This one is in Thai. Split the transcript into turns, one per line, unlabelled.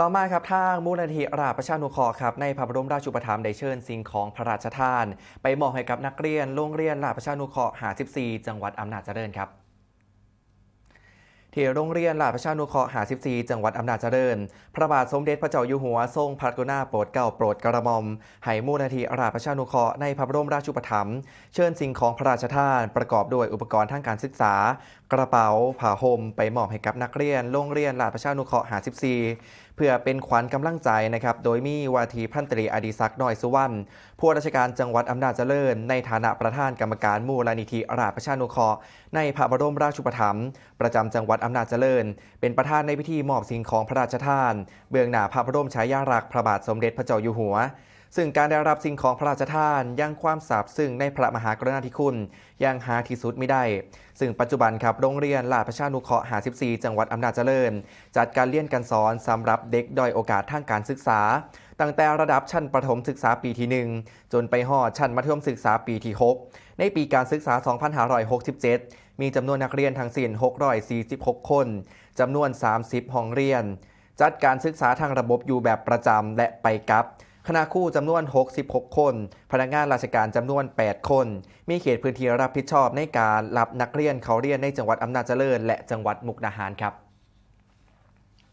ต่อมาครับทางมูลนิธิราชประชานุเคราะห์ครับในพระบรมราชูปถัมภ์ได้เชิญสิ่งของพระราชทาน ไปมอบให้กับนักเรียนโรงเรียนราชประชานุเคราะห์54 จังหวัดอำนาจเจริญครับ ที่โรงเรียนราชประชานุเคราะห์54จังหวัดอำนาจเจริญ พระบาทสมเด็จพระเจ้าอยู่หัวทรงพระกรุณาโปรดเกล้าโปรดกระหม่อมให้มูลนิธิราชประชานุเคราะห์ในพระบรมราชูปถัมภ์เชิญสิ่งของพระราชทานประกอบด้วยอุปกรณ์ทางการศึกษา กระเป๋าผ้าห่มไปมอบให้กับนักเรียน โรงเรียนราชประชานุเคราะห์54เพื่อเป็นขวัญกำลังใจนะครับโดยมีวาทีพันตรีอดีศักดิ์น้อยสุวรรณผู้ราชการจังหวัดอำนาจเจริญ ในฐานะประธานกรรมการมูลนิธิราชประชานุเคราะห์ในพระบรมราชูปถัมภ์ประจำจังหวัดอำนาจเจริญ เป็นประธานในพิธีมอบสิ่งของพระราชทาน เบื้องหน้าพระบรมฉายาลักษณ์พระบาทสมเด็จพระเจ้าอยู่หัว ซึ่งการได้รับสิ่งของพระราชทานยังความสาบซึ่งในพระมหากรุณาธิคุณยังหาที่สุดไม่ได้ ซึ่งปัจจุบันครับโรงเรียนราชประชานุเคราะห์54 จังหวัดอำนาจเจริญ จัดการเรียนการสอนสำหรับเด็กด้อยโอกาสทางการศึกษา ตั้งแต่ระดับชั้นประถมศึกษาปีที่ 1 จนไปหอดชั้นมัธยมศึกษาปีที่ 6 ในปีการศึกษา 2567 มีจำนวนนักเรียนทั้งสิ้น 646 คนจำนวน 30 ห้องเรียน จัดการศึกษาทางระบบอยู่แบบประจำและไปกับคณะครูจำนวน 66 คน พนักงานราชการจำนวน 8 คน มีเขตพื้นที่รับผิดชอบในการรับนักเรียนเขาเรียนในจังหวัดอำนาจเจริญ และจังหวัดมุกดาหารครับ